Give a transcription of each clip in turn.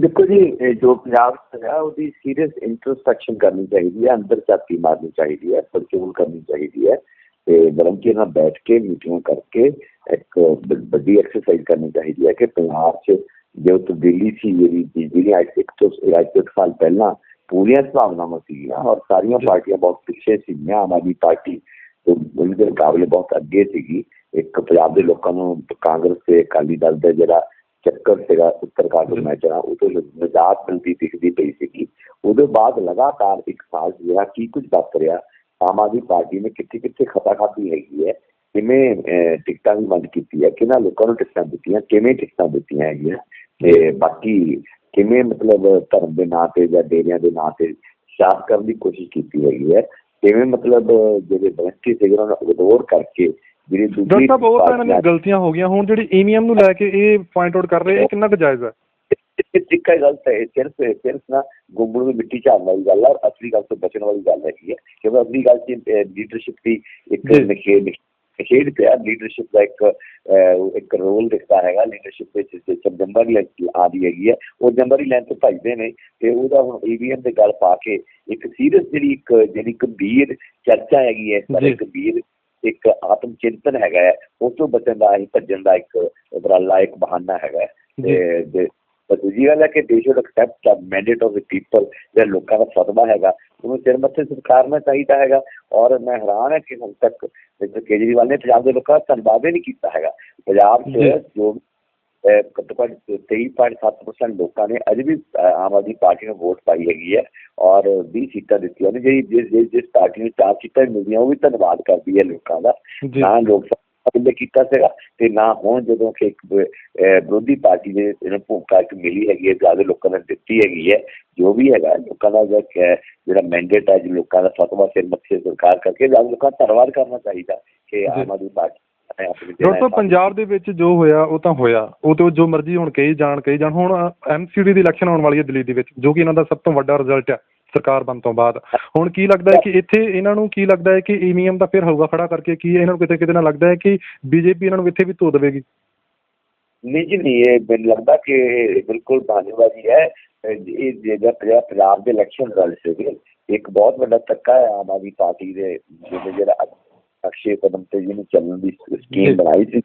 ਦੇਖੋ ਜੀ ਜੋ ਪੰਜਾਬ 'ਚ ਹੈ ਉਹਦੀ ਸੀਰੀਅਸ ਇੰਟਰੋਸਪੈਕਸ਼ਨ ਕਰਨੀ ਚਾਹੀਦੀ ਹੈ ਅੰਦਰ ਝਾਤੀ ਮਾਰਨੀ ਚਾਹੀਦੀ ਹੈ ਪਰਚੂਲ ਕਰਨੀ ਚਾਹੀਦੀ ਹੈ ਤੇ ਵਲੰਟੀਅਰ ਨਾਲ ਬੈਠ ਕੇ ਮੀਟਿੰਗ ਕਰਕੇ ਇੱਕ ਵੱਡੀ ਐਕਸਰਸਾਈਜ਼ ਕਰਨੀ ਚਾਹੀਦੀ ਹੈ ਕਿ ਪੰਜਾਬ 'ਚ ਜੋ ਤਬਦੀਲੀ ਸੀ ਜਿਹੜੀ ਜਿਹੜੀ ਅੱਜ ਇੱਕ ਤੋਂ ਅੱਜ ਤੋਂ ਸਾਲ ਪਹਿਲਾਂ ਪੂਰੀਆਂ ਸੰਭਾਵਨਾਵਾਂ ਸੀਗੀਆਂ ਔਰ ਸਾਰੀਆਂ। ਪਾਰਟੀਆਂ ਬਹੁਤ ਪਿੱਛੇ ਸੀਗੀਆਂ ਆਮ ਆਦਮੀ ਪਾਰਟੀ ਤੇ ਉਹਦੇ ਮੁਕਾਬਲੇ ਬਹੁਤ ਅੱਗੇ ਸੀਗੀ ਇੱਕ ਪੰਜਾਬ ਦੇ ਲੋਕਾਂ ਨੂੰ ਕਾਂਗਰਸ ਤੇ ਅਕਾਲੀ ਦਲ ਦਾ ਜਿਹੜਾ ਚੱਕਰ ਸੀਗਾ, ਉੱਤਰ ਕਾਂਗਰਸ ਮੈਚਾਂ ਉਹ ਤੋਂ ਨਿਜਾਤ ਮਿਲਦੀ ਦਿਖਦੀ ਪਈ ਸੀਗੀ। ਉਹਦੇ ਬਾਅਦ ਲਗਾਤਾਰ ਇੱਕ ਸਾਲ ਜਿਹੜਾ ਕੀ ਕੁਝ ਵਾਪਰਿਆ ਆਮ ਆਦਮੀ ਪਾਰਟੀ ਨੇ ਕਿੱਥੇ ਕਿੱਥੇ ਖਤਾ ਖਾਧੀ ਹੈਗੀ ਹੈ, ਕਿਵੇਂ ਟਿਕਟਾਂ ਵੀ ਬੰਦ ਕੀਤੀ ਹੈ ਕਿਹਨਾਂ ਲੋਕਾਂ ਨੂੰ ਟਿਕਟਾਂ ਦਿੱਤੀਆਂ, ਕਿਵੇਂ ਟਿਕਟਾਂ ਦਿੱਤੀਆਂ ਹੈਗੀਆਂ, ਤੇ ਬਾਕੀ ਕਿਵੇਂ ਮਤਲਬ ਧਰਮ ਦੇ ਨਾਂ ਤੇ ਜਾਂ ਡੇਰਿਆਂ ਦੇ ਨਾਂ ਤੇ ਸ਼ਾਸਕ ਕਰਨ ਦੀ ਕੋਸ਼ਿਸ਼ ਕੀਤੀ ਹੈਗੀ ਹੈ, ਕਿਵੇਂ ਮਤਲਬ ਜਿਹੜੇ ਬਲੰਕੀ ਸੀਗੇ ਉਹਨਾਂ ਨੂੰ ਇਗਨੋਰ ਕਰਕੇ ਜਿਹੜੀ ਦੂਜੀ ਸਾਹਿਬ ਉਹ ਤਾਂ ਇਹਨਾਂ ਦੀਆਂ ਗਲਤੀਆਂ ਹੋ ਗਈਆਂ ਹੁਣ ਜਿਹੜੀ ਈਵੀਐਮ ਨੂੰ ਲੈ ਕੇ ਇਹ ਪੁਆਇੰਟ ਆਊਟ ਕਰ ਰਹੇ ਇਹ ਕਿੰਨਾ ਕੁ ਜਾਇਜ਼ ਹੈ ਹੀ ਗਲਤ ਹੈ ਸਿਰਫ ਸਿਰਫ ਨਾ ਗੁੰਗਲ ਨੂੰ ਮਿੱਟੀ ਝਾੜਨ ਵਾਲੀ ਗੱਲ ਹੈ ਅਸਲੀ ਗੱਲ ਤੋਂ ਬਚਣ ਵਾਲੀ ਗੱਲ ਹੈਗੀ ਹੈ ਕਿਉਂਕਿ ਅਸਲੀ ਗੱਲ ਚ ਲੀਡਰਸ਼ਿਪ ਦੀ ਇੱਕ। ਨਿਖੇਧ ਨਿਖੇਧ ਪਿਆ ਲੀਡਰਸ਼ਿਪ ਦਾ ਇੱਕ ਇੱਕ ਰੋਲ ਦਿਖਦਾ ਹੈਗਾ ਲੀਡਰਸ਼ਿਪ ਵਿੱਚ ਸਿਸਟਮ ਜੰਬਰੀ ਆਦੀ ਹੈਗੀ ਹੈ ਉਹ ਜੰਬਰੀ ਲੈਣ ਤੋਂ ਭੱਜਦੇ ਨੇ ਤੇ ਉਹਦਾ ਹੁਣ ਈਵੀਐਮ ਦੇ ਗੱਲ ਪਾ ਕੇ ਇੱਕ ਸੀਰੀਅਸ ਜਿਹੜੀ ਇੱਕ ਜਿਹੜੀ ਗੰਭੀਰ ਚਰਚਾ ਹੈਗੀ ਹੈ ਜੀ। ਗੰਭੀਰ ਇੱਕ ਆਤਮ ਚਿੰਤਨ ਹੈਗਾ ਹੈ ਉਸ ਤੋਂ ਬਚਣ ਦਾ ਹੀ ਭੱਜਣ ਦਾ ਇੱਕ ਉਪਰਾਲਾ ਇੱਕ ਬਹਾਨਾ ਹੈਗਾ ਤੇ ਪਰ ਦੂਜੀ ਗੱਲ ਹੈ ਕਿ they should accept the mandate of the people ਜਿਹੜਾ ਲੋਕਾਂ ਦਾ ਫਤਵਾ ਹੈਗਾ ਉਹਨੂੰ ਸਿਰ ਮੱਥੇ ਸਤਿਕਾਰਨਾ ਚਾਹੀਦਾ ਹੈਗਾ। ਔਰ ਮੈਂ ਹੈਰਾਨ ਹਾਂ ਕਿ ਹੁਣ ਤੱਕ ਮਿਸਟਰ ਕੇਜਰੀਵਾਲ ਨੇ ਪੰਜਾਬ ਦੇ ਲੋਕਾਂ ਦਾ ਧੰਨਵਾਦ ਹੀ ਨਹੀਂ ਕੀਤਾ ਹੈਗਾ। ਪੰਜਾਬ 'ਚ ਜੀ। ਘੱਟੋ ਘੱਟ 23.7% ਲੋਕਾਂ ਨੇ ਅਜੇ ਵੀ ਆਮ ਆਦਮੀ ਪਾਰਟੀ ਨੂੰ ਵੋਟ ਪਾਈ ਹੈਗੀ ਹੈ ਔਰ 20 ਸੀਟਾਂ ਦਿੱਤੀਆਂ ਨੇ ਜਿਹੜੀ ਜਿਸ ਜਿਸ ਜਿਸ ਪਾਰਟੀ ਨੂੰ ਚਾਰ ਸੀਟਾਂ ਮਿਲਦੀਆਂ ਉਹ ਵੀ ਧੰਨਵਾਦ ਕਰਦੀ ਹੈ ਲੋਕਾਂ ਦਾ। ਨਾ ਲੋਕ ਸਭਾ ਵੇਲੇ ਕੀਤਾ ਸੀਗਾ ਤੇ ਨਾ ਹੁਣ ਜਦੋਂ ਕਿ ਇੱਕ ਵਿਰੋਧੀ ਪਾਰਟੀ ਦੇ ਇਹਨਾਂ ਭੂਮਿਕਾ ਇੱਕ ਮਿਲੀ ਹੈਗੀ ਹੈ ਜ਼ਿਆਦਾ ਲੋਕਾਂ ਨੇ ਦਿੱਤੀ ਹੈਗੀ ਹੈ ਜੋ ਵੀ ਹੈਗਾ ਲੋਕਾਂ ਦਾ ਜਿਹੜਾ ਕਿ- ਜਿਹੜਾ ਮੈਂਡੇਟ ਹੈ ਜੋ ਲੋਕਾਂ ਦਾ ਫਤਵਾ ਸਿਰ ਮੱਥੇ ਸਰਕਾਰ ਕਰਕੇ ਜ਼ਿਆਦਾ ਲੋਕਾਂ ਦਾ ਧੰਨਵਾਦ ਕਰਨਾ ਚਾਹੀਦਾ ਕਿ ਆਮ ਆਦਮੀ ਪਾਰਟੀ ਨੇ ਡਾਕਟਰ ਸਾਹਿਬ ਪੰਜਾਬ ਦੇ ਵਿੱਚ ਜੋ ਹੋਇਆ ਉਹ ਤਾਂ ਹੋਇਆ। ਉਹ ਤੇ ਜੋ ਮਰਜ਼ੀ ਹੁਣ ਕਹੀ ਜਾਣ ਕਹੀ ਜਾਣ। ਹੁਣ ਐਮਸੀਡੀ ਦੀ ਇਲੈਕਸ਼ਨ ਆਉਣ ਵਾਲੀ ਹੈ ਦਿੱਲੀ ਦੇ ਵਿੱਚ ਜੋ ਕਿ ਇਹਨਾਂ ਦਾ ਸਭ ਤੋਂ ਵੱਡਾ ਰਿਜ਼ਲਟ ਹੈ ਸਰਕਾਰ ਬਣ ਤੋਂ ਬਾਅਦ। ਹੁਣ ਕੀ ਲੱਗਦਾ ਹੈ ਕਿ ਇੱਥੇ ਇਹਨਾਂ ਨੂੰ ਕੀ ਲੱਗਦਾ ਹੈ ਕਿ ਈਵੀਐਮ ਦਾ ਫਿਰ ਹੋਊਗਾ ਖੜਾ ਕਰਕੇ ਕੀ ਇਹਨਾਂ ਨੂੰ ਕਿਤੇ ਕਿਤੇ ਨਾ ਲੱਗਦਾ ਹੈ ਕਿ ਬੀਜੇਪੀ ਇਹਨਾਂ ਨੂੰ ਇੱਥੇ ਵੀ ਧੋ ਦੇਵੇਗੀ? ਨਹੀਂ ਜੀ ਨਹੀਂ ਇਹ ਮੈਨੂੰ ਲੱਗਦਾ ਕਿ ਬਿਲਕੁਲ ਬਹਾਨੇਬਾਜ਼ੀ ਹੈ। ਇਹ ਜਿਹੜਾ ਪੰਜਾਬ ਪੰਜਾਬ ਦੇ ਇਲੈਕਸ਼ਨ ਰਿਜ਼ਲਟ ਸੀਗੇ ਇੱਕ ਬਹੁਤ ਵੱਡਾ ਧੱਕਾ ਹੈ ਆਮ ਆਦਮੀ ਪਾਰਟੀ ਦੇ ਜਿਹੜੇ ਅਕਸ਼ੇ ਕਦਮ ਤੇ ਜਿਹਨੂੰ ਚੱਲਣ ਦੀ। ਸਕੀਮ ਬਣਾਈ ਸੀ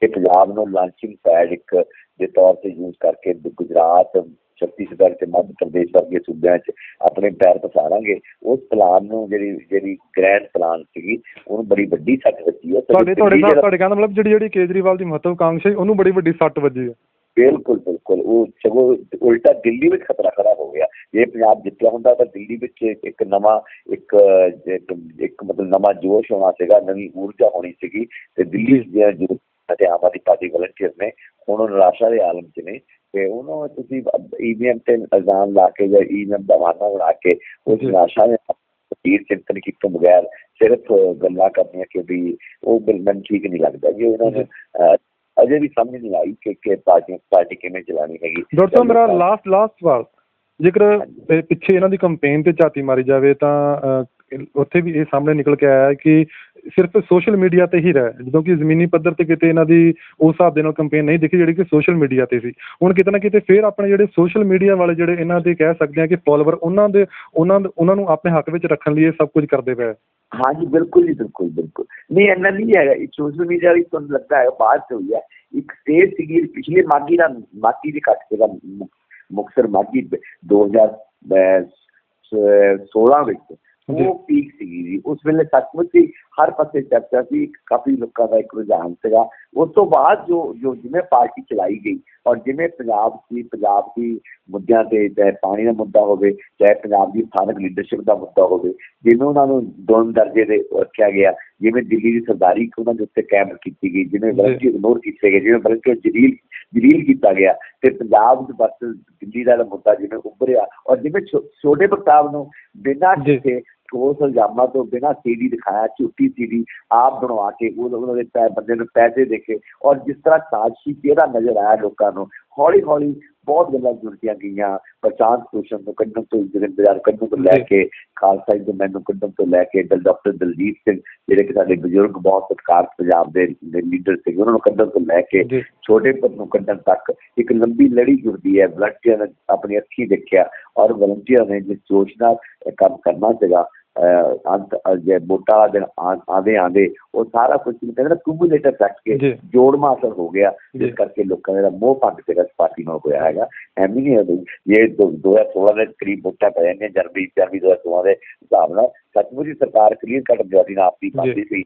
ਕਿ ਪੰਜਾਬ ਨੂੰ ਲਾਂਚਿੰਗ ਪੈਡ ਇੱਕ ਦੇ ਤੌਰ ਤੇ ਯੂਜ਼ ਕਰਕੇ ਗੁਜਰਾਤ ਛੱਤੀਸਗੜ੍ਹ ਤੇ ਮੱਧ ਪ੍ਰਦੇਸ਼ ਵਰਗੇ ਸੂਬਿਆਂ 'ਚ ਆਪਣੇ ਪੈਰ ਪਸਾਰਾਂਗੇ। ਉਸ ਪਲਾਨ ਨੂੰ ਜਿਹੜੀ ਜਿਹੜੀ ਗ੍ਰੈਂਡ ਪਲਾਨ ਸੀਗੀ ਉਹਨੂੰ ਬੜੀ ਵੱਡੀ ਸੱਟ ਵੱਜੀ ਹੈ। ਤੁਹਾਡੇ ਤੁਹਾਡੇ ਜਿਹੜਾ- ਤੁਹਾਡੇ ਕਹਿੰਦਾ ਮਤਲਬ ਜਿਹੜੀ ਜਿਹੜੀ ਕੇਜਰੀਵਾਲ ਦੀ ਮਹੱਤਵਕਾਂక్షਾ ਸੀ ਉਹਨੂੰ ਬੜੀ ਵੱਡੀ ਸੱਟ ਵੱਜੀ ਹੈ। ਬਿਲਕੁਲ ਬਿਲਕੁਲ। ਉਹ ਸਗੋਂ ਉਲਟਾ ਦਿੱਲੀ ਵਿੱਚ ਖਤਰਾ ਖੜਾ ਹੋ ਗਿਆ। ਜੇ ਪੰਜਾਬ ਜਿੱਤਿਆ ਹੁੰਦਾ ਤਾਂ ਦਿੱਲੀ ਵਿੱਚ ਇੱਕ ਨਵਾਂ ਇੱਕ ਇੱਕ ਮਤਲਬ ਨਵਾਂ ਜੋਸ਼ ਹੋਣਾ ਸੀਗਾ ਨਵੀਂ ਊਰਜਾ ਹੋਣੀ ਸੀਗੀ ਤੇ ਦਿੱਲੀ ਜਿਹੜਾ ਜੋ ਅਤੇ ਆਮ ਆਦਮੀ ਪਾਰਟੀ ਵਲੰਟੀਅਰ ਨੇ ਹੁਣ ਨਿਰਾਸ਼ਾ ਦੇ ਆਲਮ 'ਚ ਨੇ ਤੇ ਉਹਨੂੰ ਤੁਸੀਂ ਈਵੀਐਮ ਤੇ ਇਲਜ਼ਾਮ ਲਾ ਕੇ ਜਾਂ ਈਵੀਐਮ ਦਾ ਬਹਾਨਾ ਬਣਾ ਕੇ ਉਸ। ਨਿਰਾਸ਼ਾ ਦੇ ਤੀਰ ਚਿੰਤਨ ਕੀਤੇ ਬਗੈਰ ਸਿਰਫ ਗੱਲਾਂ ਕਰਨੀਆਂ ਕਿ ਵੀ ਉਹ ਬਿਲ ਮੈਨੂੰ ਠੀਕ ਨਹੀਂ ਲੱਗਦਾ ਜੀ ਉਹਨਾਂ ਨੂੰ ਅਜੇ ਵੀ ਸਮਝ ਨਹੀਂ ਆਈ ਕਿ ਕਿ ਪਾਰਟੀ ਪਾਰਟੀ ਕਿਵੇਂ ਚਲਾਣੀ ਹੈਗੀ। ਡਾਕਟਰ ਮੇਰਾ ਲਾਸਟ ਲਾਸਟ ਸਵਾਲ। ਜੇਕਰ ਪਿੱਛੇ ਇਹਨਾਂ ਦੀ ਕੰਪੇਨ ਤੇ ਝਾਤੀ ਮਾਰੀ ਜਾਵੇ ਤਾਂ ਉੱਥੇ ਵੀ ਇਹ ਸਾਹਮਣੇ ਨਿਕਲ ਕੇ ਆਇਆ ਕਿ ਸਿਰਫ ਸੋਸ਼ਲ ਮੀਡੀਆ ਤੇ ਹੀ ਰਹਿ, ਜਦੋਂ ਕਿ ਜ਼ਮੀਨੀ ਪੱਧਰ ਤੇ ਕਿਤੇ ਇਹਨਾਂ ਦੀ ਉਸ ਹਿਸਾਬ ਦੇ ਨਾਲ ਕੰਪੇਨ ਨਹੀਂ ਦਿਖੀ ਜਿਹੜੀ ਕਿ ਸੋਸ਼ਲ ਮੀਡੀਆ ਤੇ ਸੀ। ਹੁਣ ਕਿਤੇ ਨਾ ਕਿਤੇ ਫਿਰ ਆਪਣੇ ਜਿਹੜੇ ਸੋਸ਼ਲ ਮੀਡੀਆ ਵਾਲੇ ਜਿਹੜੇ ਇਹਨਾਂ ਦੇ ਕਹਿ ਸਕਦੇ ਹਾਂ ਕਿ ਫੋਲੋਵਰ ਉਹਨਾਂ ਦੇ, ਉਹਨਾਂ ਉਹਨਾਂ ਨੂੰ ਆਪਣੇ ਹੱਕ ਵਿੱਚ ਰੱਖਣ ਲਈ ਇਹ ਸਭ ਕੁਝ ਕਰਦੇ ਪਏ ਹਾਂਜੀ, ਬਿਲਕੁਲ ਜੀ, ਬਿਲਕੁਲ ਬਿਲਕੁਲ। ਨਹੀਂ, ਇੰਨਾ ਨਹੀਂ ਹੈਗਾ। ਇਹ ਸੋਸ਼ਲ ਮੀਡੀਆ ਵੀ ਤੁਹਾਨੂੰ ਲੱਗਦਾ ਹੈ ਬਾਅਦ ਚ ਹੋਈ ਹੈ। ਇੱਕ ਸਟੇਜ ਸੀਗੀ, ਪਿਛਲੇ ਮਾਗੀ ਦਾ ਮਾਗੀ ਦੇ ਘੱਟ ਸੀਗਾ ਮੁ- ਮੁਕਤਸਰ ਮਾਗੀ 2016 ਵਿੱਚ। ਉਹ ਪੀਕ ਸੀਗੀ ਜੀ ਉਸ ਵੇਲੇ ਸੱਚਮੁੱਚ ਹੀ ਹਰ ਪਾਸੇ ਚਰਚਾ ਸੀ ਕਾਫੀ ਲੋਕਾਂ ਦਾ ਇੱਕ ਰੁਝਾਨ ਸੀਗਾ ਉਸ ਤੋਂ ਬਾਅਦ ਜੋ ਜੋ ਜਿਵੇਂ ਪਾਰਟੀ ਚਲਾਈ ਗਈ ਔਰ ਜਿਵੇਂ ਪੰਜਾਬ ਦੀ ਪੰਜਾਬ ਦੀ ਮੁੱਦਿਆਂ ਤੇ ਚਾਹੇ ਪਾਣੀ ਦਾ ਮੁੱਦਾ ਹੋਵੇ ਚਾਹੇ ਪੰਜਾਬ ਦੀ ਸਥਾਨਕ ਲੀਡਰਸ਼ਿਪ ਦਾ ਮੁੱਦਾ ਹੋਵੇ ਜਿਵੇਂ ਉਹਨਾਂ ਨੂੰ ਦੋਨ ਦਰਜੇ ਦੇ ਰੱਖਿਆ ਗਿਆ ਜਿਵੇਂ ਦਿੱਲੀ ਦੀ ਸਰਦਾਰੀ ਉਹਨਾਂ ਦੇ ਉੱਤੇ ਕੈਂਪ ਕੀਤੀ ਗਈ ਜਿਵੇਂ। ਬਲਕਿ ਇਗਨੋਰ ਕੀਤੇ ਗਏ ਜਿਵੇਂ ਬਲਕਿ ਜਲੀਲ ਜਲੀਲ ਕੀਤਾ ਗਿਆ ਤੇ ਪੰਜਾਬ ਦੇ ਬਸ ਦਿੱਲੀ ਦਾ ਮੁੱਦਾ ਜਿਵੇਂ ਉੱਭਰਿਆ ਔਰ ਜਿਵੇਂ ਛੋਟੇ ਪ੍ਰਤਾਪ ਨੂੰ ਬਿਨਾਂ। ਕਿਸੇ ਠੋਸ ਇਲਜ਼ਾਮਾਂ ਤੋਂ ਬਿਨਾਂ ਸੀਡੀ ਦਿਖਾਇਆ ਝੂਠੀ ਸੀਡੀ ਆਪ ਬਣਵਾ ਕੇ ਉਹ ਉਹਨਾਂ ਦੇ ਪੈ ਬੰਦੇ ਨੂੰ ਪੈਸੇ ਦੇ ਕੇ ਔਰ ਜਿਸ ਤਰ੍ਹਾਂ ਸਾਜ਼ਿਸ਼ੀ ਚਿਹਰਾ ਨਜ਼ਰ ਆਇਆ ਲੋਕਾਂ ਨੂੰ। ਹੌਲੀ ਹੌਲੀ ਬਹੁਤ ਗੱਲਾਂ ਜੁੜਦੀਆਂ ਗਈਆਂ ਪ੍ਰਸ਼ਾਂਤ ਭੂਸ਼ਣ ਨੂੰ ਕੱਢਣ ਤੋਂ ਇੰਤਜ਼ਾਰ ਕੱਢਣ ਤੋਂ ਲੈ। ਕੇ ਖਾਲਸਾ ਜੀ ਦੇ ਮੈਨੂੰ ਕੱਢਣ ਤੋਂ ਲੈ ਕੇ ਡਾਕਟਰ ਦਲਜੀਤ ਸਿੰਘ ਜਿਹੜੇ ਕਿ ਸਾਡੇ ਬਜ਼ੁਰਗ ਬਹੁਤ ਸਤਿਕਾਰ ਪੰਜਾਬ ਦੇ ਲੀਡਰ ਸੀ ਉਹਨਾਂ ਨੂੰ ਕੱਢਣ ਤੋਂ ਲੈ ਕੇ ਛੋਟੇ ਪਦ ਨੂੰ ਕੱਢਣ ਤੱਕ ਇੱਕ ਲੰਬੀ ਲੜੀ ਜੁੜਦੀ ਹੈ। ਵਲੰਟੀਅਰ ਨੇ ਆਪਣੀ ਅੱਖੀ ਦੇਖਿਆ ਔਰ ਵਲੰਟੀਅਰ ਨੇ ਜਿਸ ਜੋਸ਼ ਨਾਲ ਕੰਮ ਕਰਨਾ ਸੀਗਾ ਅੰਤ ਜੇ ਵੋਟਾਂ ਵਾਲਾ ਦਿਨ ਆਂਦੇ ਆਂਦੇ ਉਹ ਸਾਰਾ ਕੁਝ ਕਹਿੰਦੇ ਨਾ ਕੁਮੂਲੇਟਰ ਇਫੈਕਟ ਕੇ ਜੀ। ਜੋੜ ਮਾਸਰ ਹੋ ਗਿਆ। ਜਿਸ ਕਰਕੇ ਲੋਕਾਂ ਦਾ ਮੋਹ ਭੰਗ ਸੀਗਾ ਇਸ ਪਾਰਟੀ ਨਾਲ ਹੋਇਆ ਹੈਗਾ ਐਵੇਂ ਨਹੀਂ ਹੈ ਬਈ ਇਹ ਦੋ- 2016 ਦੇ ਕਰੀਬ ਵੋਟਾਂ ਪੈ ਜਾਂਦੀਆਂ ਜਨਵਰੀ ਜਨਵਰੀ 2016 ਦੇ ਹਿਸਾਬ ਨਾਲ ਸੱਚਮੁੱਚ ਸਰਕਾਰ ਕਲੀਅਰ ਕੱਟ ਦਿਵਾਦੀ ਨਾਲ ਆਪਣੀ ਪਾਰਟੀ ਸੀ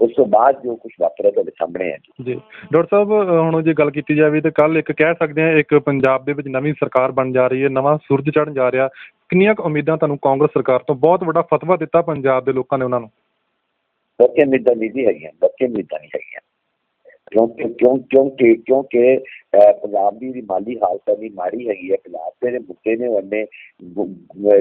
ਉਸ ਤੋਂ ਬਾਅਦ ਜੋ ਕੁਝ ਵਾਪਰਿਆ ਤੁਹਾਡੇ ਸਾਹਮਣੇ ਹੈ ਜੀ। ਡਾਕਟਰ ਸਾਹਿਬ ਹੁਣ ਜੇ ਗੱਲ ਕੀਤੀ ਜਾਵੇ ਤਾਂ ਕੱਲ ਇੱਕ ਕਹਿ ਸਕਦੇ ਹਾਂ ਇੱਕ ਪੰਜਾਬ ਦੇ ਵਿੱਚ ਨਵੀਂ ਸਰਕਾਰ ਬਣ ਜਾ ਰਹੀ ਹੈ ਨਵਾਂ ਸੂਰਜ ਚੜ੍ਹਨ ਜਾ ਰਿਹਾ। ਕਿੰਨੀਆਂ ਕੁ ਉਮੀਦਾਂ ਤੁਹਾਨੂੰ ਕਾਂਗਰਸ ਸਰਕਾਰ ਤੋਂ? ਬਹੁਤ ਵੱਡਾ ਫਤਵਾ ਦਿੱਤਾ ਪੰਜਾਬ ਦੇ ਲੋਕਾਂ ਨੇ ਉਹਨਾਂ ਨੂੰ। ਬੱਚੇ ਉਮੀਦਾਂ ਨਹੀਂ ਜੀ ਹੈਗੀਆਂ ਬੱਚੇ ਉਮੀਦਾਂ ਨਹੀਂ ਹੈਗੀਆਂ। ਕਿਉਂਕਿ ਕਿਉਂ ਕਿਉਂਕਿ ਕਿਉਂਕਿ ਪੰਜਾਬ ਦੀ ਮਾਲੀ ਹਾਲਤ ਵੀ ਮਾੜੀ ਹੈਗੀ ਹੈ ਪੰਜਾਬ ਦੇ ਮੁੱਦੇ ਨੇ ਉਹਨੇ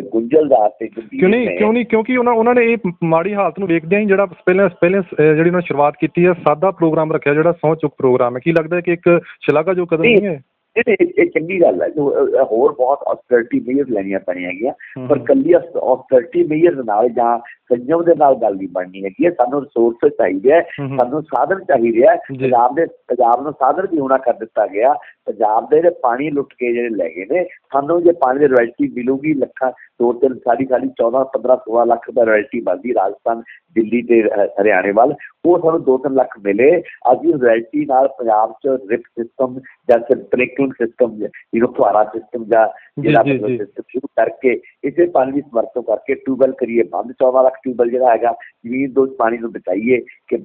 ਗੁੰਝਲਦਾਰ ਤੇ ਕਿਉਂ ਨਹੀਂ। ਕਿਉਂ ਨਹੀਂ ਕਿਉਂਕਿ ਉਹਨਾਂ ਉਹਨਾਂ ਨੇ ਇਹ ਮਾੜੀ ਹਾਲਤ ਨੂੰ ਵੇਖਦਿਆਂ ਹੀ ਜਿਹੜਾ ਪਹਿਲਾਂ ਪਹਿਲਾਂ ਜਿਹੜੀ ਉਹਨਾਂ ਨੇ ਸ਼ੁਰੂਆਤ ਕੀਤੀ ਹੈ ਸਾਦਾ ਪ੍ਰੋਗਰਾਮ ਰੱਖਿਆ ਜਿਹੜਾ ਸਹੁੰ ਚੁੱਕ ਪ੍ਰੋਗਰਾਮ ਹੈ ਕੀ ਲੱਗਦਾ ਹੈ ਕਿ ਇੱਕ ਸ਼ਲਾਘਾਯੋਗ ਕਦਮ। ਨਹੀਂ ਹੈ ਇਹ ਚੰਗੀ ਗੱਲ ਹੈ। ਜੋ ਹੋਰ ਬਹੁਤ ਆਸਟਰਿਟੀ ਮੇਜਰ ਲੈਣੀਆਂ ਪੈਣੀਆਂ ਹੈਗੀਆਂ। ਪਰ। ਕੱਲੀ ਆਸਟਰਿਟੀ ਮੇਜਰ ਦੇ ਨਾਲ ਜਾਂ ਸੰਯਮ ਦੇ ਨਾਲ ਗੱਲ ਨਹੀਂ ਬਣਨੀ ਹੈਗੀ। ਹੈ ਸਾਨੂੰ ਰਿਸੋਰਸ ਚਾਹੀਦੇ ਹੈ। ਸਾਨੂੰ ਸਾਧਨ ਚਾਹੀਦੇ ਹੈ। ਪੰਜਾਬ ਦੇ ਪੰਜਾਬ ਨੂੰ ਸਾਧਨ ਵੀ ਹੋਣਾ ਕਰ ਦਿੱਤਾ ਗਿਆ। ਪੰਜਾਬ ਦੇ ਜਿਹੜੇ ਪਾਣੀ ਲੁੱਟ ਕੇ ਜਿਹੜੇ ਲੈ ਗਏ ਨੇ ਸਾਨੂੰ ਜੇ ਪਾਣੀ ਦੀ ਰਾਇਲਟੀ ਮਿਲੂਗੀ ਲੱਖਾਂ ਦੋ ਤਿੰਨ ਸਾਡੀ ਸਾਡੀ 14 15 16 ਲੱਖ ਦਾ ਰਾਇਲਟੀ ਬਣਦੀ ਰਾਜਸਥਾਨ ਦਿੱਲੀ ਤੇ ਹਰਿਆਣੇ ਵੱਲ। ਉਹ ਸਾਨੂੰ 2-3 ਲੱਖ ਮਿਲੇ। ਅਸੀਂ ਰਾਇਲਟੀ ਨਾਲ ਪੰਜਾਬ ਚ ਰਿਪ ਸਿਸਟਮ ਜਾਂ ਸਪ੍ਰਿੰਕਲਿੰਗ ਸਿਸਟਮ ਜਿਹਨੂੰ ਫੁਹਾਰਾ ਸਿਸਟਮ ਜਾਂ ਜਿਹੜਾ system ਸ਼ੁਰੂ ਕਰਕੇ ਇਸੇ ਪਾਣੀ ਦੀ ਵਰਤੋਂ ਕਰਕੇ ਟਿਊਬਲ ਕਰੀਏ, ਬੰਦ 14 ਲੱਖ ਟਿਊਬਲ ਜਿਹੜਾ ਹੈਗਾ, ਜ਼ਮੀਨ ਤੋਂ ਪਾਣੀ ਨੂੰ ਬਚਾਈਏ, ਕਿ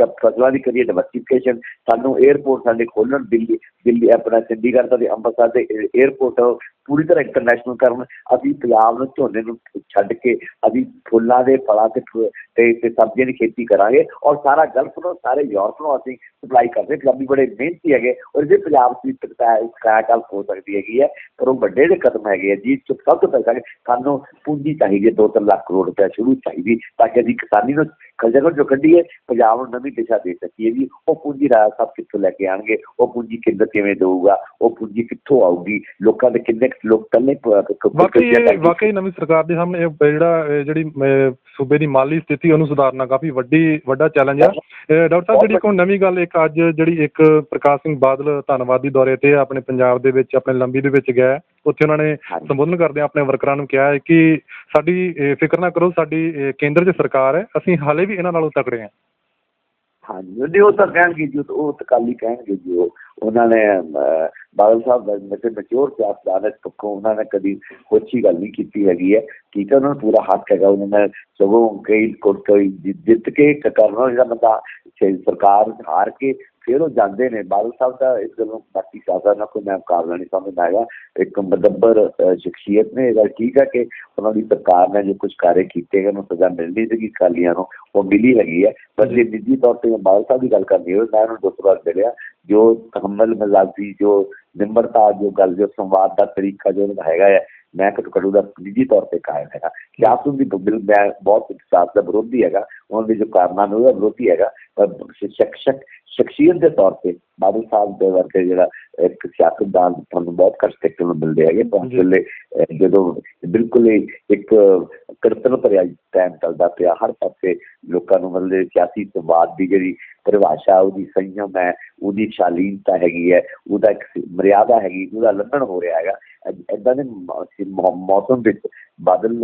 ਫਸਲਾਂ ਦੀ ਕਰੀਏ ਡਿਵਰਸਿਫਿਕੇਸ਼ਨ ਸਾਨੂੰ 에어ਪੋਰਟ ਸਾਡੇ ਖੋਲਣ ਦਿੱਲੀ ਦਿੱਲੀ ਆਪਣਾ ਚੰਡੀਗੜ੍ਹ ਦਾ ਤੇ ਅੰਮ੍ਰਿਤਸਰ ਦੇ 에어ਪੋਰਟ ਪੂਰੀ ਤਰ੍ਹਾਂ ਇੰਟਰਨੈਸ਼ਨਲ ਕਰਨ, ਅਸੀਂ ਪੰਜਾਬ ਨੂੰ ਝੋਨੇ ਨੂੰ ਛੱਡ ਕੇ, ਅਸੀਂ ਫੁੱਲਾਂ ਦੇ, ਫਲਾਂ ਤੇ ਤੇ ਤੇ ਸਬਜ਼ੀਆਂ ਦੀ ਖੇਤੀ ਕਰਾਂਗੇ ਔਰ ਸਾਰਾ ਗਲਫ ਨੂੰ, ਸਾਰੇ ਯੂਰਪ ਨੂੰ ਅਸੀਂ ਸਪਲਾਈ ਕਰਦੇ ਪੰਜਾਬੀ ਬੜੇ ਮਿਹਨਤੀ ਹੈਗੇ ਔਰ ਜੇ ਪੰਜਾਬ ਦੀ ਤਕਤਾ ਕਾਇਆਕਲਪ ਹੋ ਸਕਦੀ ਹੈਗੀ ਹੈ, ਪਰ ਉਹ ਵੱਡੇ ਦੇ ਕਦਮ ਹੈਗੇ ਜੀ ਚੁੱਪ ਸਭ ਤੋਂ ਪਹਿਲਾਂ ਸਾਨੂੰ ਪੂੰਜੀ ਚਾਹੀਦੀ ਹੈ 2-3 ਲੱਖ ਕਰੋੜ ਰੁਪਏ ਸ਼ੁਰੂ ਚਾਹੀਦੀ ਤਾਂ ਕਿ ਅਸੀਂ ਕਿਸਾਨੀ ਨੂੰ ਖਲਜਗੜ ਜੋ ਕੱਢੀਏ ਪੰਜਾਬ ਨੂੰ ਨਵੀਂ ਦਿਸ਼ਾ ਦੇ ਸਕੀਏ ਜੀ। ਉਹ ਪੂੰਜੀ ਰਾਜ ਸਾਹਿਬ ਕਿੱਥੋਂ ਲੈ ਕੇ ਆਣਗੇ? ਉਹ ਪੂੰਜੀ ਕੇਂਦਰ ਕਿਵੇਂ ਦੇਊਗਾ? ਉਹ ਪੂੰਜੀ ਕਿੱਥੋਂ ਆਊਗੀ? ਲੋਕਾਂ ਦੇ ਕਿੰਨੇ ਲੋਕ ਕੱਲੇ ਵਾਕਈ ਵਾਕਈ ਨਵੀਂ ਸਰਕਾਰ ਦੇ ਸਾਹਮਣੇ ਇਹ ਜਿਹੜਾ ਜਿਹੜੀ ਸੂਬੇ ਦੀ ਮਾਲੀ ਸਥਿਤੀ ਉਹਨੂੰ ਸੁਧਾਰਨਾ ਕਾਫੀ ਵੱਡੀ ਵੱਡਾ ਚੈਲੰਜ ਹੈ ਅਹ, ਡਾਕਟਰ ਸਾਹਿਬ ਜਿਹੜੀ ਕੋਈ ਨਵੀਂ ਗੱਲ ਇੱਕ ਅੱਜ ਜਿਹੜੀ ਇੱਕ ਪ੍ਰਕਾਸ਼ ਸਿੰਘ ਬਾਦਲ ਧੰਨਵਾਦੀ ਦੌਰੇ ਤੇ ਆਪਣੇ ਪੰਜਾਬ ਦੇ ਵਿੱਚ ਆਪਣੇ ਲੰਬੀ ਦੇ ਵਿੱਚ ਗਿਆ। ਹੈ। ਉੱਥੇ ਉਹਨਾਂ ਨੇ। ਸੰਬੋਧਨ ਕਰਦੇ ਆਪਣੇ ਵਰਕਰਾਂ ਨੂੰ ਕਿਹਾ ਹੈ ਕਿ ਸਾਡੀ ਫਿਕਰ ਨਾ ਕਰੋ ਸਾਡੀ ਕੇਂਦਰ 'ਚ ਸਰਕਾਰ ਹੈ। ਅਸੀਂ ਹਾਲੇ ਵੀ ਇਹਨਾਂ ਨਾਲੋਂ ਤਕੜੇ ਹਾਂ ਹਾਂਜੀ ਨਹੀਂ ਉਹ ਤਾਂ ਕਹਿਣਗੇ ਜੀ, ਉਹ ਤਕਾਲੀ ਕਹਿਣਗੇ ਜੀ ਉਹਨਾਂ ਨੇ ਬਾਦਲ ਸਾਹਿਬ ਦਾ ਮੇਰੇ ਮੈਚੁਰ ਸਿਆਸਤਦਾਨ ਪੱਖੋਂ ਉਹਨਾਂ ਨੇ ਕਦੀ ਕੋਚੀ ਗੱਲ ਨਹੀਂ ਕੀਤੀ ਹੈਗੀ ਹੈ। ਠੀਕ ਹੈ, ਉਹਨਾਂ ਨੂੰ ਪੂਰਾ ਹੱਕ ਹੈਗਾ, ਉਹਨਾਂ ਨੇ ਸਗੋਂ ਕਈ ਕੋ- ਕੋਈ ਜਿੱਤ ਕੇ ਕਰਨਾ ਜਿਹੜਾ ਬੰਦਾ ਸਰਕਾਰ ਹਾਰ ਕੇ ਫਿਰ ਉਹ ਜਾਂਦੇ ਨੇ। ਬਾਦਲ ਸਾਹਿਬ ਦਾ ਇਸ ਗੱਲੋਂ ਬਾਕੀ ਸਿਆਸਤ ਨਾਲ ਕੋਈ ਮੈਂ ਮੁਕਾਬਲਾ ਨਹੀਂ ਸਮਝਦਾ ਹੈਗਾ। ਇੱਕ ਮਦੱਬਰ ਸ਼ਖਸੀਅਤ ਨੇ ਇਹ ਗੱਲ ਠੀਕ ਹੈ ਕਿ ਉਹਨਾਂ ਦੀ ਸਰਕਾਰ ਨੇ ਜੋ ਕੁਝ ਕਾਰੇ ਕੀਤੇ ਗਏ ਉਹਨੂੰ ਸਜ਼ਾ ਮਿਲਣੀ ਸੀਗੀ ਕਾਲੀਆਂ ਨੂੰ ਉਹ ਮਿਲੀ ਹੈਗੀ ਹੈ ਪਰ ਜੇ ਨਿੱਜੀ ਤੌਰ ਤੇ ਬਾਦਲ ਸਾਹਿਬ ਦੀ ਗੱਲ ਕਰਨੀ ਹੋਵੇ, ਮੈਂ ਉਹਨਾਂ ਨੂੰ ਦੋ ਵਾਰ ਮਿਲਿਆ ਜੋ ਤਹਮਲ ਮਜ਼ਾਜੀ ਜੋ ਨਿਮਰਤਾ, ਜੋ ਗੱਲ, ਜੋ ਸੰਵਾਦ ਦਾ ਤਰੀਕਾ ਜੋ ਉਹਨਾਂ ਦਾ ਹੈਗਾ ਹੈ ਮੈਂ ਘੱਟੋ ਘੱਟ ਉਹਦਾ ਨਿੱਜੀ ਤੌਰ ਤੇ ਕਾਇਮ ਹੈਗਾ। ਕਿ ਸਿਆਸਤ ਦੀ ਬਿਲ, ਮੈਂ ਬਹੁਤ ਸਿਆਸਤ ਦਾ ਵਿਰੋਧੀ ਹੈਗਾ। ਉਹਨਾਂ ਦੇ ਜੋ ਕਾਰਨਾਮੇ ਉਹਦਾ ਵਿਰੋਧੀ ਹੈਗਾ। ਪਰ ਸ਼ਕ ਸ਼ਕ ਸ਼ਖਸੀਅਤ ਦੇ ਤੌਰ ਤੇ ਬਾਦਲ ਸਾਹਿਬ ਦੇ ਵਰਗੇ ਜਿਹੜਾ ਇੱਕ ਸਿਆਸਤਦਾਨ ਤੁਹਾਨੂੰ ਬਹੁਤ ਘੱਟ ਦੇਖਣ ਨੂੰ ਮਿਲਦੇ ਹੈਗੇ ਜੀ। ਵੇਲੇ ਜਦੋਂ ਬਿਲਕੁਲ ਹੀ ਇੱਕ ਕਰਤਨ ਭਰਿਆ ਟਾਈਮ ਚੱਲਦਾ ਪਿਆ ਹਰ ਪਾਸੇ ਲੋਕਾਂ ਨੂੰ ਮਤਲਬ ਸਿਆਸੀ ਸੰਵਾਦ ਦੀ ਜਿਹੜੀ ਪਰਿਭਾਸ਼ਾ ਉਹਦੀ ਸੰਯਮ ਹੈ ਉਹਦੀ ਸ਼ਾਲੀਨਤਾ ਹੈਗੀ ਹੈ ਉਹਦਾ ਇੱਕ ਮਰਿਆਦਾ ਹੈਗੀ ਉਹਦਾ ਲੰਘਣ ਹੋ ਰਿਹਾ ਹੈਗਾ ਇਦਾਂ ਦੇ ਮੌਸਮ ਵਿੱਚ ਬਾਦਲ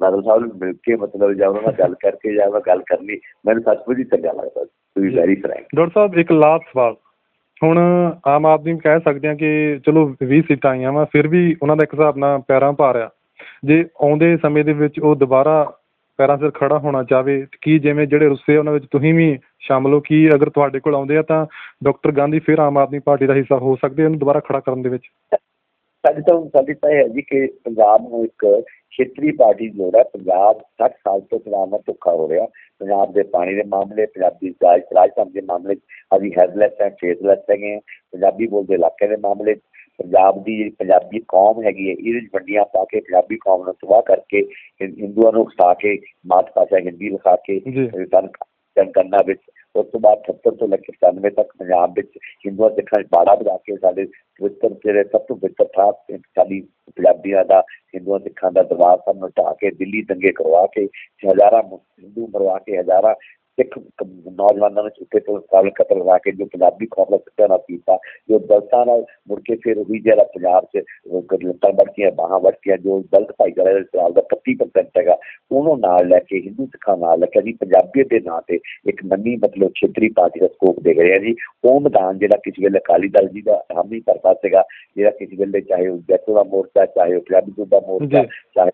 ਬਾਦਲ ਸਾਹਿਬ ਨੂੰ ਮਿਲ ਕੇ ਮਤਲਬ ਜਾਂ ਉਹਨਾਂ ਨਾਲ ਗੱਲ ਕਰਕੇ ਜਾਂ ਉਹਨਾਂ ਗੱਲ ਕਰਨੀ, ਮੈਨੂੰ ਸੱਚਮੁੱਚ ਹੀ ਚੰਗਾ ਲੱਗਦਾ to be very frank doctor ਸਾਹਿਬ, ਇੱਕ ਲਾਸਟ ਸਵਾਲ। ਹੁਣ ਆਮ ਆਦਮੀ ਕਹਿ ਸਕਦੇ ਹਾਂ ਕਿ ਚਲੋ 20 ਸੀਟਾਂ ਆਈਆਂ ਵਾ, ਫਿਰ ਵੀ ਉਹਨਾਂ ਦਾ ਇੱਕ ਹਿਸਾਬ ਨਾਲ ਪੈਰਾਂ ਭਾਰ ਆ। ਜੇ ਆਉਂਦੇ ਸਮੇਂ ਦੇ ਵਿੱਚ ਉਹ ਦੁਬਾਰਾ ਪੈਰਾਂ ਸਿਰ ਖੜਾ ਹੋਣਾ ਚਾਹਵੇ ਕੀ ਜਿਵੇਂ ਜਿਹੜੇ ਰੁੱਸੇ ਉਹਨਾਂ ਵਿੱਚ ਤੁਸੀਂ ਵੀ ਸ਼ਾਮਲ ਹੋ, ਕੀ ਅਗਰ ਤੁਹਾਡੇ ਕੋਲ ਆਉਂਦੇ ਆ ਤਾਂ ਡਾਕਟਰ ਗਾਂਧੀ ਫਿਰ ਆਮ ਆਦਮੀ ਪਾਰਟੀ ਦਾ ਹਿੱਸਾ ਹੋ ਸਕਦੇ ਉਹਨੂੰ ਦੁਬਾਰਾ ਖੜਾ ਕਰਨ ਦੇ ਵਿੱਚ? ਸਾਡੀ ਤਾਂ ਸਾਡੀ ਤਾਂ ਹੈ ਜੀ ਕਿ ਪੰਜਾਬ ਨੂੰ ਇੱਕ ਖੇਤਰੀ ਪਾਰਟੀ ਦੀ ਲੋੜ ਹੈ ਪੰਜਾਬ 60 ਸਾਲ ਤੋਂ ਪੰਜਾਬ ਨਾਲ ਧੋਖਾ ਹੋ ਰਿਹਾ ਪੰਜਾਬ ਦੇ ਪਾਣੀ ਦੇ ਮਾਮਲੇ ਪੰਜਾਬੀ ਰਾਜ ਰਾਜਧਾਨੀ ਦੇ ਮਾਮਲੇ ਅਸੀਂ ਹੈਡਲੈਸ ਹੈ ਫੇਸਲੈਸ ਹੈਗੇ। ਪੰਜਾਬੀ ਬੋਲਦੇ ਇਲਾਕੇ ਦੇ ਮਾਮਲੇ ਪੰਜਾਬ ਦੀ ਜਿਹੜੀ ਪੰਜਾਬੀ ਕੌਮ ਹੈਗੀ ਹੈ ਇਹਦੇ 'ਚ ਵੰਡੀਆਂ ਪਾ ਕੇ ਪੰਜਾਬੀ ਕੌਮ ਨੂੰ ਤਬਾਹ ਕਰਕੇ ਹਿੰਦੂਆਂ ਨੂੰ ਉਕਸਾ ਕੇ ਮਾਤ ਭਾਸ਼ਾ ਹਿੰਦੀ ਲਿਖਾ ਕੇ। ਸਾਨੂੰ 50% ਗੰਨਾ ਵਿੱਚ, ਉਸ ਤੋਂ ਬਾਅਦ 70 ਤੋਂ ਲੈ ਕੇ 97 ਤੱਕ ਪੰਜਾਬ ਵਿੱਚ ਹਿੰਦੂਆਂ ਸਿੱਖਾਂ 'ਚ ਬਾੜਾ ਵਜਾ ਕੇ ਸਾਡੇ ਪਵਿੱਤਰ ਜਿਹੜੇ ਸਭ ਤੋਂ ਪਵਿੱਤਰ ਥਾਂ ਸਾਡੀ ਪੰਜਾਬੀਆਂ ਦਾ, ਹਿੰਦੂਆਂ, ਸਿੱਖਾਂ ਦਾ ਦਰਬਾਰ ਸਾਹਿਬ ਨੂੰ ਢਾਹ ਕੇ, ਦਿੱਲੀ ਦੰਗੇ ਕਰਵਾ ਕੇ, ਹਜ਼ਾਰਾਂ ਮੁ- ਹਿੰਦੂ ਮਰਵਾ ਕੇ ਹਜ਼ਾਰਾਂ ਸਿੱਖ ਨੌਜਵਾਨਾਂ ਨੂੰ ਚੁੱਕੇ ਤੋਂ ਕਾਬਲ ਕਤਲ ਕਰਾ ਕੇ ਜੋ ਪੰਜਾਬੀ ਕੌਮ ਦਾ ਸੱਤਿਆ ਨਾ ਕੀਤਾ ਜੋ ਦਲਤਾਂ ਨਾਲ ਮੁੜ ਕੇ ਫਿਰ ਉਹੀ ਜਿਹੜਾ ਪੰਜਾਬ 'ਚ ਲੱਤਾਂ ਵੜਕੀਆਂ ਬਾਹਾਂ ਵੜਕੀਆਂ ਜੋ ਦਲਤ ਭਾਈਚਾਰੇ ਦੇ ਨਾਲ ਦਾ 25% ਹੈਗਾ ਉਹਨੂੰ ਨਾਲ ਲੈ ਕੇ ਹਿੰਦੂ ਸਿੱਖਾਂ ਨਾਲ ਲੈ ਕੇ ਜੀ ਪੰਜਾਬੀਅਤ ਦੇ ਨਾਂ ਤੇ ਇੱਕ ਨਵੀਂ ਮਤਲਬ ਖੇਤਰੀ ਪਾਰਟੀ ਦਾ ਸਕੋਪ ਦੇ ਰਹੇ ਜੀ ਉਹ ਮੈਦਾਨ ਜਿਹੜਾ ਕਿਸੇ ਵੇਲੇ ਅਕਾਲੀ ਦਲ ਜੀ ਦਾ ਹਾਮੀ ਕਰਦਾ ਸੀਗਾ ਜਿਹੜਾ ਕਿਸੇ ਵੇਲੇ ਚਾਹੇ ਉਹ ਜੈਤੋ ਦਾ ਮੋਰਚਾ ਚਾਹੇ ਉਹ ਪੰਜਾਬੀ ਸੂਬਾ ਦਾ ਮੋਰਚਾ। ਚਾਹੇ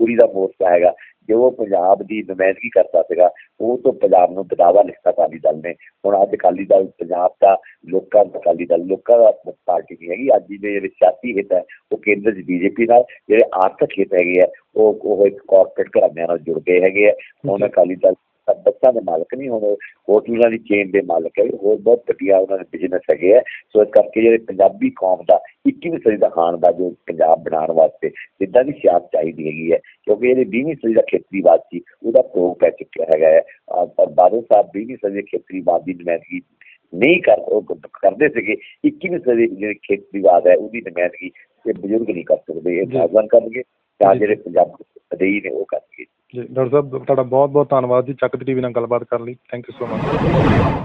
ਪੂਰੀ ਦਾ ਮੋਰਚਾ ਹੈਗਾ ਜੋ ਉਹ ਪੰਜਾਬ ਦੀ ਨੁਮਾਇੰਦਗੀ ਕਰਦਾ ਸੀਗਾ, ਉਹ ਤੋਂ ਪੰਜਾਬ ਨੂੰ ਬਦਾਵਾ ਲਿਖਤਾ ਅਕਾਲੀ ਦਲ ਨੇ। ਹੁਣ ਅੱਜ ਅਕਾਲੀ ਦਲ ਪੰਜਾਬ ਦਾ, ਲੋਕਾਂ ਦਾ ਅਕਾਲੀ ਦਲ, ਲੋਕਾਂ ਦਾ ਪਾਰਟੀ ਨਹੀਂ ਹੈਗੀ, ਅੱਜ ਦੇ ਜਿਹੜੇ ਸਿਆਸੀ ਹਿੱਤ ਹੈ, ਉਹ ਕੇਂਦਰ 'ਚ ਬੀਜੇਪੀ ਨਾਲ, ਜਿਹੜੇ ਆਰਥਿਕ ਹਿੱਤ ਹੈਗੇ ਆ ਉਹ ਉਹ ਇੱਕ ਕਾਰਪੋਰੇਟ ਘਰਾਣਿਆਂ ਨਾਲ ਜੁੜ ਗਏ ਹੈਗੇ ਆ। ਹੁਣ। ਅਕਾਲੀ ਦਲ ਬੱਸਾਂ ਦੇ ਮਾਲਕ ਨਹੀਂ ਹੁਣ ਹੋਟਲਾਂ ਦੀ ਚੇਨ ਦੇ ਮਾਲਕ ਹੈ। ਹੋਰ ਬਹੁਤ ਵੱਡੀਆਂ ਉਹਨਾਂ ਦੇ ਬਿਜ਼ਨਸ ਹੈਗੇ ਆ। ਸੋ ਇਸ ਕਰਕੇ ਜਿਹੜੇ ਪੰਜਾਬੀ ਕੌਮ ਦਾ 21ਵੀਂ ਸਦੀ ਦਾ ਖਾਨ ਦਾ ਜੋ ਪੰਜਾਬ ਬਣਾਉਣ ਵਾਸਤੇ ਜਿੱਦਾਂ ਦੀ ਸਿਆਸਤ ਚਾਹੀਦੀ ਹੈਗੀ ਹੈ। ਕਿਉਂਕਿ ਇਹਦੇ 20ਵੀਂ ਸਦੀ ਦਾ ਖੇਤਰੀਵਾਦ ਸੀ ਉਹਦਾ ਪ੍ਰੋਗ ਪੈ ਚੁੱਕਿਆ ਹੈਗਾ ਹੈ। ਪਰ ਬਾਦਲ ਸਾਹਿਬ 20ਵੀਂ ਸਦੀ ਦੇ ਖੇਤਰੀਵਾਦ ਦੀ ਨੁਮਾਇੰਦਗੀ ਨਹੀਂ ਕਰਦੇ ਸੀਗੇ। 21ਵੀਂ ਸਦੀ ਦੀ ਖੇਤਰੀਵਾਦ ਹੈ ਉਹਦੀ ਨੁਮਾਇੰਦਗੀ ਇਹ ਬਜ਼ੁਰਗ ਨਹੀਂ ਕਰ ਸਕਦੇ ਇਹ। ਨੌਜਵਾਨ ਕਰਨਗੇ। ਜੀ। ਜਿਹੜੇ ਪੰਜਾਬ ਅਦੇਈ ਨੇ ਉਹ ਕਰਨਗੇ ਜੀ ਡਾਕਟਰ ਸਾਹਿਬ ਤੁਹਾਡਾ ਬਹੁਤ ਬਹੁਤ ਧੰਨਵਾਦ ਜੀ ਚੱਕ ਟੀਵੀ ਨਾਲ ਗੱਲਬਾਤ ਕਰਨ ਲਈ। Thank you so much